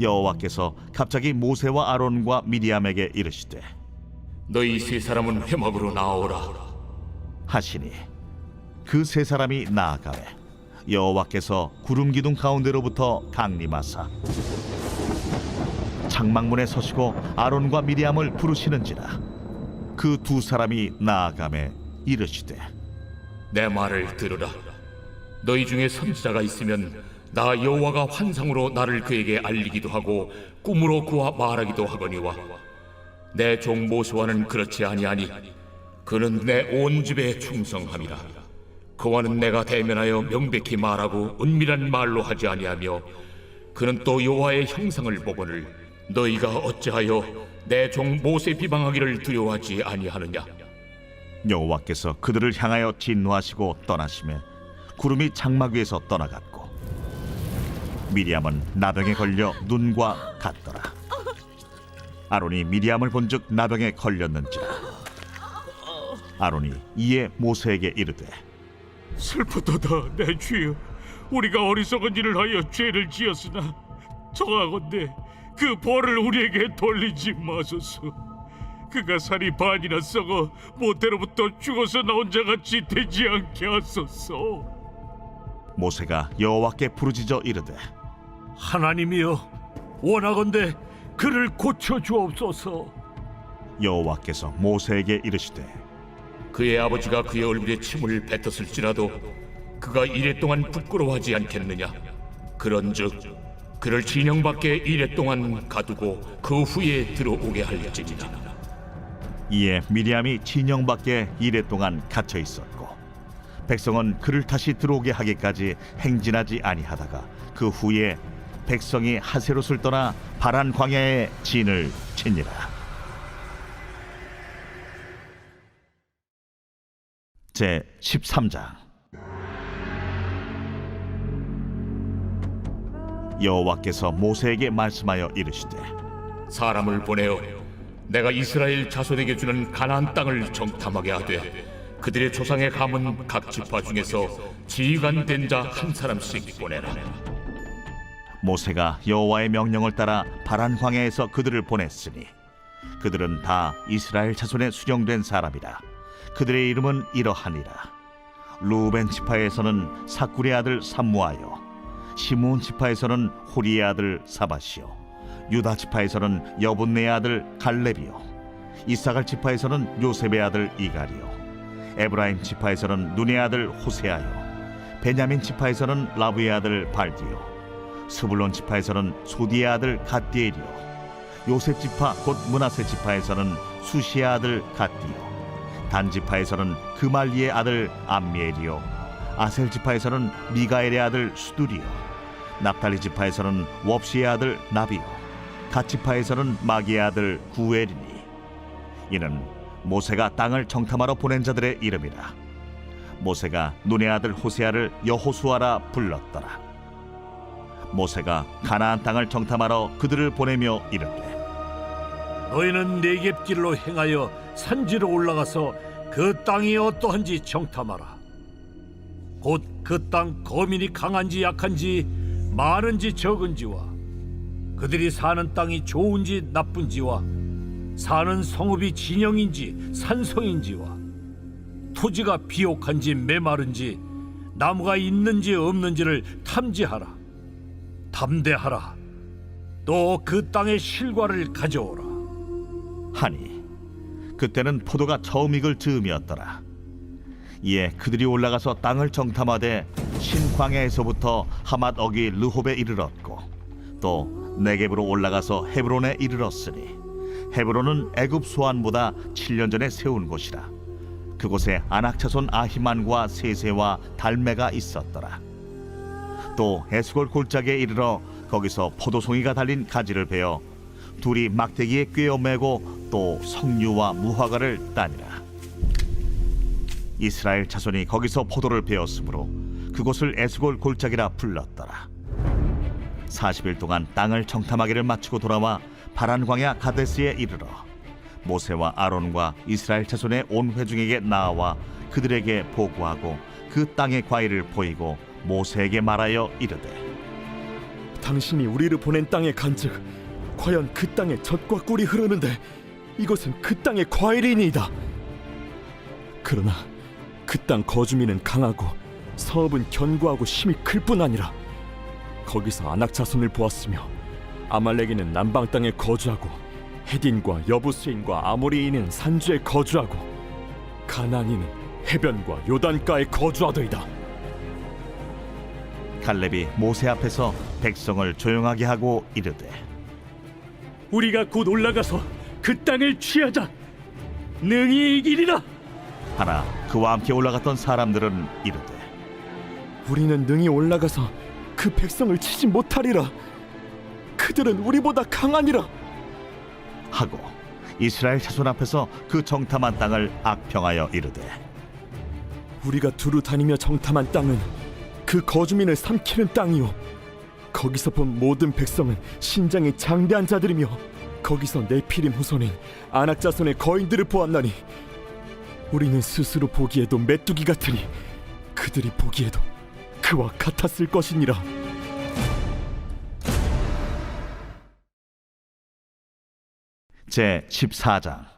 여호와께서 갑자기 모세와 아론과 미리암에게 이르시되 너희 세 사람은 회막으로 나오라. 하시니 그 세 사람이 나아가매 여호와께서 구름 기둥 가운데로부터 강림하사 장막문에 서시고 아론과 미리암을 부르시는지라 그 두 사람이 나아가매 이르시되 내 말을 들으라. 너희 중에 선지자가 있으면 나 여호와가 환상으로 나를 그에게 알리기도 하고 꿈으로 그와 말하기도 하거니와 내 종 모세와는 그렇지 아니하니 그는 내 온 집에 충성함이라. 그와는 내가 대면하여 명백히 말하고 은밀한 말로 하지 아니하며 그는 또 여호와의 형상을 보거늘 너희가 어찌하여 내 종 모세 비방하기를 두려워하지 아니하느냐 여호와께서 그들을 향하여 진노하시고 떠나시매 구름이 장막 위에서 떠나갔고 미리암은 나병에 걸려 눈과 같더라. 아론이 미리암을 본즉 나병에 걸렸는지라. 아론이 이에 모세에게 이르되 슬프도다 내 주여. 우리가 어리석은 일을 하여 죄를 지었으나 정하건대 그 벌을 우리에게 돌리지 마소서. 그가 살이 반이나 썩어 모태로부터 죽어서 나온 자같이 되지 않게 하소서. 모세가 여호와께 부르짖어 이르되 하나님이여 원하건대 그를 고쳐 주옵소서. 여호와께서 모세에게 이르시되 그의 아버지가 그의 얼굴에 침을 뱉었을지라도 그가 이래 동안 부끄러워하지 않겠느냐? 그런즉 그를 진영 밖에 이래 동안 가두고 그 후에 들어오게 할지니라. 이에 미리암이 진영 밖에 이래 동안 갇혀 있었고 백성은 그를 다시 들어오게 하기까지 행진하지 아니하다가 그 후에 백성이 하세롯을 떠나 바란 광야에 진을 치니라 제 13장. 여호와께서 모세에게 말씀하여 이르시되 사람을 보내어 내가 이스라엘 자손에게 주는 가나안 땅을 정탐하게 하되 그들의 조상의 가문 각 지파 중에서 지휘관 된자 한 사람씩 보내라 모세가 여호와의 명령을 따라 바란 광야에서 그들을 보냈으니 그들은 다 이스라엘 자손에 수령된 사람이라. 그들의 이름은 이러하니라. 루벤 지파에서는 사쿠의 아들 삼무하여 시므온 지파에서는 호리의 아들 사바시요 유다 지파에서는 여분네의 아들 갈렙이요. 이사갈 지파에서는 요셉의 아들 이갈이요. 에브라임 지파에서는 눈의 아들 호세아요. 베냐민 지파에서는 라브의 아들 발디요 스불론 지파에서는 소디의 아들 갓디엘이요. 요셉 지파 곧 문하세 지파에서는 수시의 아들 갓디요. 단 지파에서는 그말리의 아들 암미엘이요. 아셀 지파에서는 미가엘의 아들 수두리요. 납달리 지파에서는 웁시의 아들 나비요. 갓 지파에서는 마기의 아들 구엘이니. 이는 모세가 땅을 정탐하러 보낸 자들의 이름이라. 모세가 눈의 아들 호세아를 여호수아라 불렀더라 모세가 가나안 땅을 정탐하러 그들을 보내며 이르되 너희는 내겝 길로 행하여 산지로 올라가서 그 땅이 어떠한지 정탐하라. 곧 그 땅 거민이 강한지 약한지 많은지 적은지와 그들이 사는 땅이 좋은지 나쁜지와 사는 성읍이 진영인지 산성인지와 토지가 비옥한지 메마른지 나무가 있는지 없는지를 탐지하라. 담대하라. 또 그 땅의 실과를 가져오라. 하니 그때는 포도가 처음 익을 즈음이었더라 이에 그들이 올라가서 땅을 정탐하되 신광야에서부터 하맛 어기 르홉에 이르렀고 또 네겝으로 올라가서 헤브론에 이르렀으니 헤브론은 애굽 소안보다 7년 전에 세운 곳이라 그곳에 아낙차손 아히만과 세세와 달메가 있었더라 또 에스골 골짜기에 이르러 거기서 포도송이가 달린 가지를 베어 둘이 막대기에 꿰어 매고 또 석류와 무화과를 따니라. 이스라엘 자손이 거기서 포도를 베었으므로 그곳을 에스골 골짜기라 불렀더라. 40일 동안 땅을 정탐하기를 마치고 돌아와 바란 광야 가데스에 이르러 모세와 아론과 이스라엘 자손의 온 회중에게 나와 그들에게 보고하고 그 땅의 과일을 보이고 모세에게 말하여 이르되 당신이 우리를 보낸 땅에 간즉 과연 그 땅에 젖과 꿀이 흐르는데 이것은 그 땅의 과일이니이다. 그러나 그 땅 거주민은 강하고 서업은 견고하고 힘이 클 뿐 아니라 거기서 아낙 자손을 보았으며 아말렉인은 남방 땅에 거주하고 헤딘과 여부스인과 아모리인은 산주에 거주하고 가나안인은 해변과 요단가에 거주하더이다. 갈렙이 모세 앞에서 백성을 조용하게 하고 이르되 우리가 곧 올라가서 그 땅을 취하자. 능히 이기리라. 하나 그와 함께 올라갔던 사람들은 이르되 우리는 능히 올라가서 그 백성을 치지 못하리라. 그들은 우리보다 강하니라. 하고 이스라엘 자손 앞에서 그 정탐한 땅을 악평하여 이르되 우리가 두루 다니며 정탐한 땅은 그 거주민을 삼키는 땅이요. 거기서 본 모든 백성은 신장이 장대한 자들이며 거기서 네피림 후손인 아낙 자손의 거인들을 보았나니 우리는 스스로 보기에도 메뚜기 같으니 그들이 보기에도 그와 같았을 것이니라. 제 14장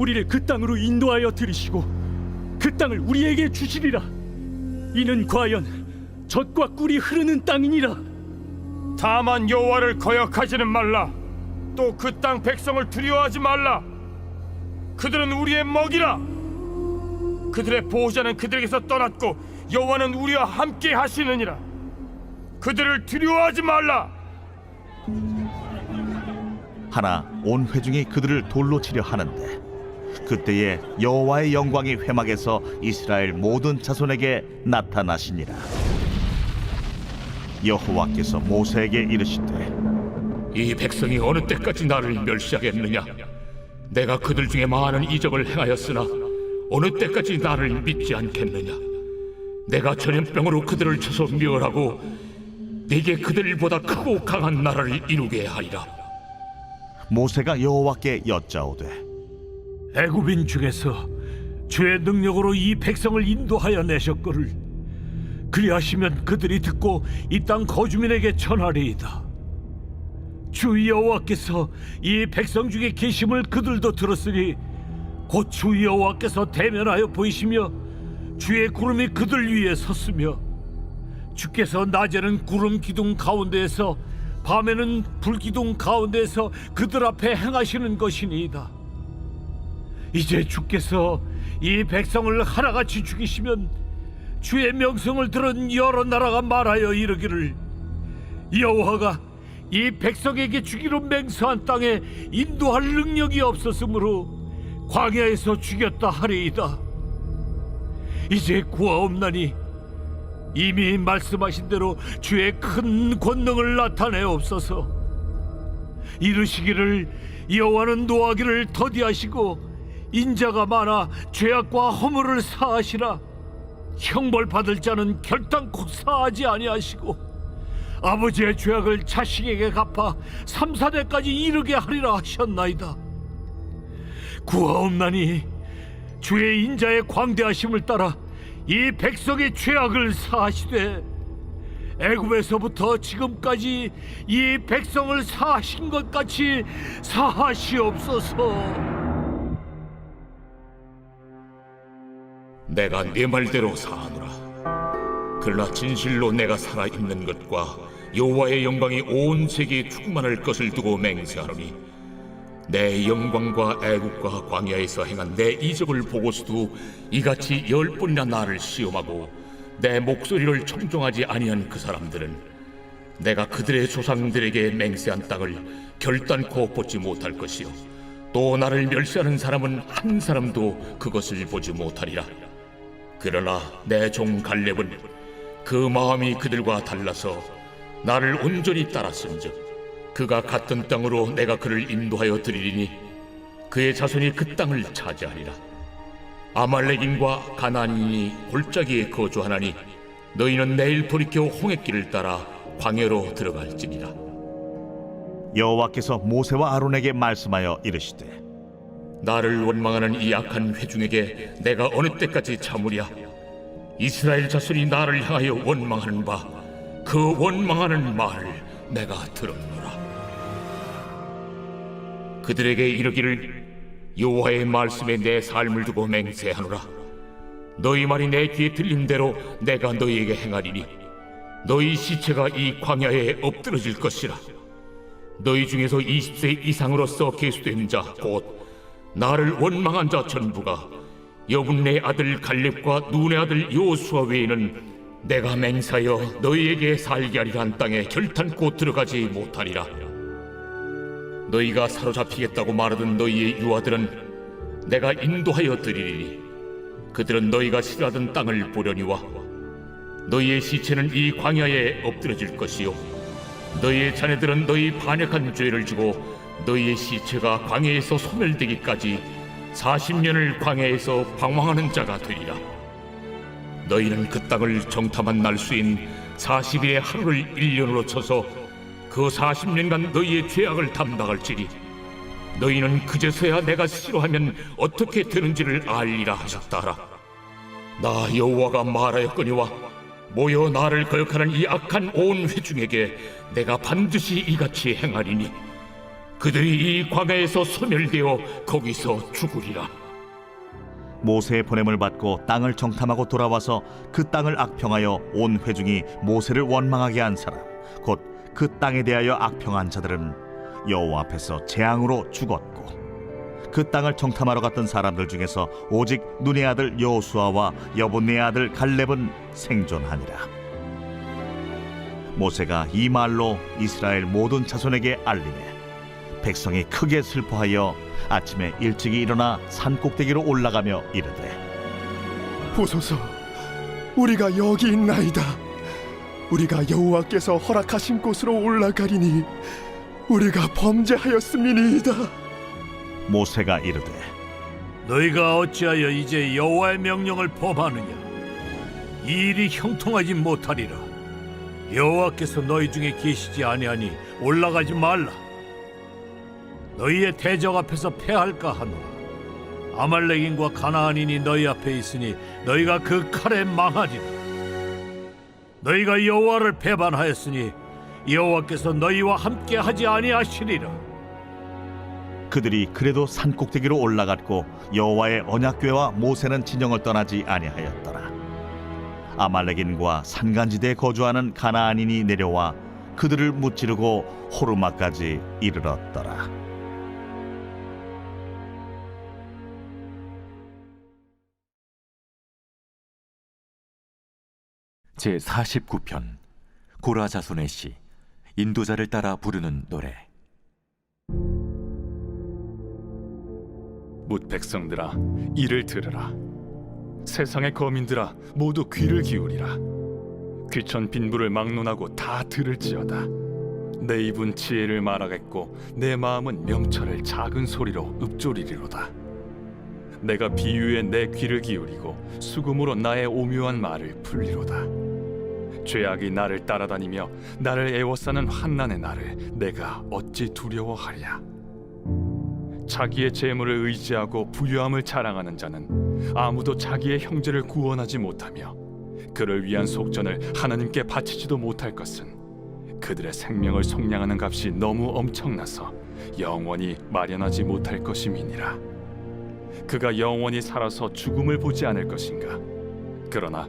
우리를 그 땅으로 인도하여 들이시고 그 땅을 우리에게 주시리라. 이는 과연 젖과 꿀이 흐르는 땅이니라. 다만 여호와를 거역하지는 말라. 또 그 땅 백성을 두려워하지 말라. 그들은 우리의 먹이라. 그들의 보호자는 그들에게서 떠났고 여호와는 우리와 함께 하시느니라. 그들을 두려워하지 말라. 하나 온 회중이 그들을 돌로 치려 하는데 그때에 여호와의 영광이 회막에서 이스라엘 모든 자손에게 나타나시니라 여호와께서 모세에게 이르시되 이 백성이 어느 때까지 나를 멸시하겠느냐? 내가 그들 중에 많은 이적을 행하였으나 어느 때까지 나를 믿지 않겠느냐? 내가 전염병으로 그들을 쳐서 멸하고 네게 그들보다 크고 강한 나라를 이루게 하리라. 모세가 여호와께 여짜오되 애굽인 중에서 주의 능력으로 이 백성을 인도하여 내셨거를 그리하시면 그들이 듣고 이 땅 거주민에게 전하리이다. 주 여호와께서 이 백성 중에 계심을 그들도 들었으니 곧 주 여호와께서 대면하여 보이시며 주의 구름이 그들 위에 섰으며 주께서 낮에는 구름 기둥 가운데에서 밤에는 불 기둥 가운데에서 그들 앞에 행하시는 것이니이다. 이제 주께서 이 백성을 하나같이 죽이시면 주의 명성을 들은 여러 나라가 말하여 이르기를 여호와가 이 백성에게 주기로 맹세한 땅에 인도할 능력이 없었으므로 광야에서 죽였다 하리이다. 이제 구하옵나니 이미 말씀하신 대로 주의 큰 권능을 나타내옵소서. 이르시기를 여호와는 노하기를 더디하시고 인자가 많아 죄악과 허물을 사하시라. 형벌 받을 자는 결단코 사하지 아니하시고 아버지의 죄악을 자식에게 갚아 삼사대까지 이르게 하리라 하셨나이다. 구하옵나니 주의 인자의 광대하심을 따라 이 백성의 죄악을 사하시되 애굽에서부터 지금까지 이 백성을 사하신 것 같이 사하시옵소서. 내가 네 말대로 사하노라. 그러나 진실로 내가 살아 있는 것과 여호와의 영광이 온 세계에 충만할 것을 두고 맹세하노니 내 영광과 애국과 광야에서 행한 내 이적을 보고서도 이같이 열 번이나 나를 시험하고 내 목소리를 청종하지 아니한 그 사람들은 내가 그들의 조상들에게 맹세한 땅을 결단코 보지 못할 것이요 또 나를 멸시하는 사람은 한 사람도 그것을 보지 못하리라. 그러나 내 종 갈렙은 그 마음이 그들과 달라서 나를 온전히 따랐은즉 그가 갔던 땅으로 내가 그를 인도하여 드리리니 그의 자손이 그 땅을 차지하리라. 아말렉인과 가나안인이 골짜기에 거주하나니 너희는 내일 돌이켜 홍해길을 따라 광야로 들어갈지니라. 여호와께서 모세와 아론에게 말씀하여 이르시되 나를 원망하는 이 악한 회중에게 내가 어느 때까지 참으랴? 이스라엘 자손이 나를 향하여 원망하는 바 그 원망하는 말을 내가 들었노라. 그들에게 이르기를 여호와의 말씀에 내 삶을 두고 맹세하노라. 너희 말이 내 귀에 들린 대로 내가 너희에게 행하리니 너희 시체가 이 광야에 엎드러질 것이라. 너희 중에서 20세 이상으로서 계수된 자 곧 나를 원망한 자 전부가 여분네 아들 갈렙과 눈의 아들 요수아 외에는 내가 맹사여 너희에게 살게 하리라 한 땅에 결탄코 들어가지 못하리라. 너희가 사로잡히겠다고 말하던 너희의 유아들은 내가 인도하여 드리리니 그들은 너희가 싫어하던 땅을 보려니와 너희의 시체는 이 광야에 엎드려질 것이요. 너희의 자녀들은 너희 반역한 죄를 지고 너희의 시체가 광야에서 소멸되기까지 40년을 광야에서 방황하는 자가 되리라. 너희는 그 땅을 정탐한 날수인 40일의 하루를 1년으로 쳐서 그 40년간 너희의 죄악을 담당할지니 너희는 그제서야 내가 싫어하면 어떻게 되는지를 알리라 하셨다라. 나 여호와가 말하였거니와 모여 나를 거역하는 이 악한 온 회중에게 내가 반드시 이같이 행하리니 그들이 이 광야에서 소멸되어 거기서 죽으리라. 모세의 보냄을 받고 땅을 정탐하고 돌아와서 그 땅을 악평하여 온 회중이 모세를 원망하게 한 사람 곧 그 땅에 대하여 악평한 자들은 여호와 앞에서 재앙으로 죽었고 그 땅을 정탐하러 갔던 사람들 중에서 오직 눈의 아들 여호수아와 여분의 아들 갈렙은 생존하니라. 모세가 이 말로 이스라엘 모든 자손에게 알리매 백성이 크게 슬퍼하여 아침에 일찍이 일어나 산 꼭대기로 올라가며 이르되 보소서, 우리가 여기 있나이다. 우리가 여호와께서 허락하신 곳으로 올라가리니 우리가 범죄하였음이니이다. 모세가 이르되 너희가 어찌하여 이제 여호와의 명령을 범하느냐? 이 일이 형통하지 못하리라. 여호와께서 너희 중에 계시지 아니하니 올라가지 말라. 너희의 대적 앞에서 패할까 하노라. 아말렉인과 가나안인이 너희 앞에 있으니 너희가 그 칼에 망하리라. 너희가 여호와를 배반하였으니 여호와께서 너희와 함께 하지 아니하시리라. 그들이 그래도 산 꼭대기로 올라갔고 여호와의 언약궤와 모세는 진영을 떠나지 아니하였더라 아말렉인과 산간지대에 거주하는 가나안인이 내려와 그들을 무찌르고 호르마까지 이르렀더라 제 49편 고라 자손의 시 인도자를 따라 부르는 노래. 뭇 백성들아 이를 들으라. 세상의 거민들아 모두 귀를 기울이라. 귀천 빈부를 막론하고 다 들을지어다. 내 입은 지혜를 말하겠고 내 마음은 명철을 작은 소리로 읊조리리로다. 내가 비유에 내 귀를 기울이고 수금으로 나의 오묘한 말을 풀리로다. 죄악이 나를 따라다니며 나를 애워싸는 환난의 나를 내가 어찌 두려워하랴. 자기의 재물을 의지하고 부유함을 자랑하는 자는 아무도 자기의 형제를 구원하지 못하며 그를 위한 속전을 하나님께 바치지도 못할 것은 그들의 생명을 속량하는 값이 너무 엄청나서 영원히 마련하지 못할 것임이니라. 그가 영원히 살아서 죽음을 보지 않을 것인가? 그러나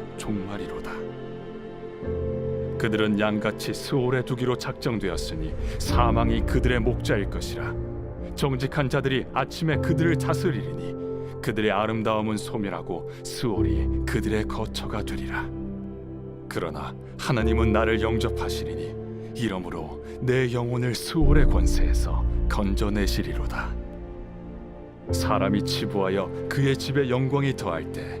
종말이로다. 그들은 양같이 스올에 두기로 작정되었으니 사망이 그들의 목자일 것이라. 정직한 자들이 아침에 그들을 다스리리니 그들의 아름다움은 소멸하고 스올이 그들의 거처가 되리라. 그러나 하나님은 나를 영접하시리니 이러므로 내 영혼을 스올의 권세에서 건져내시리로다. 사람이 치부하여 그의 집에 영광이 더할 때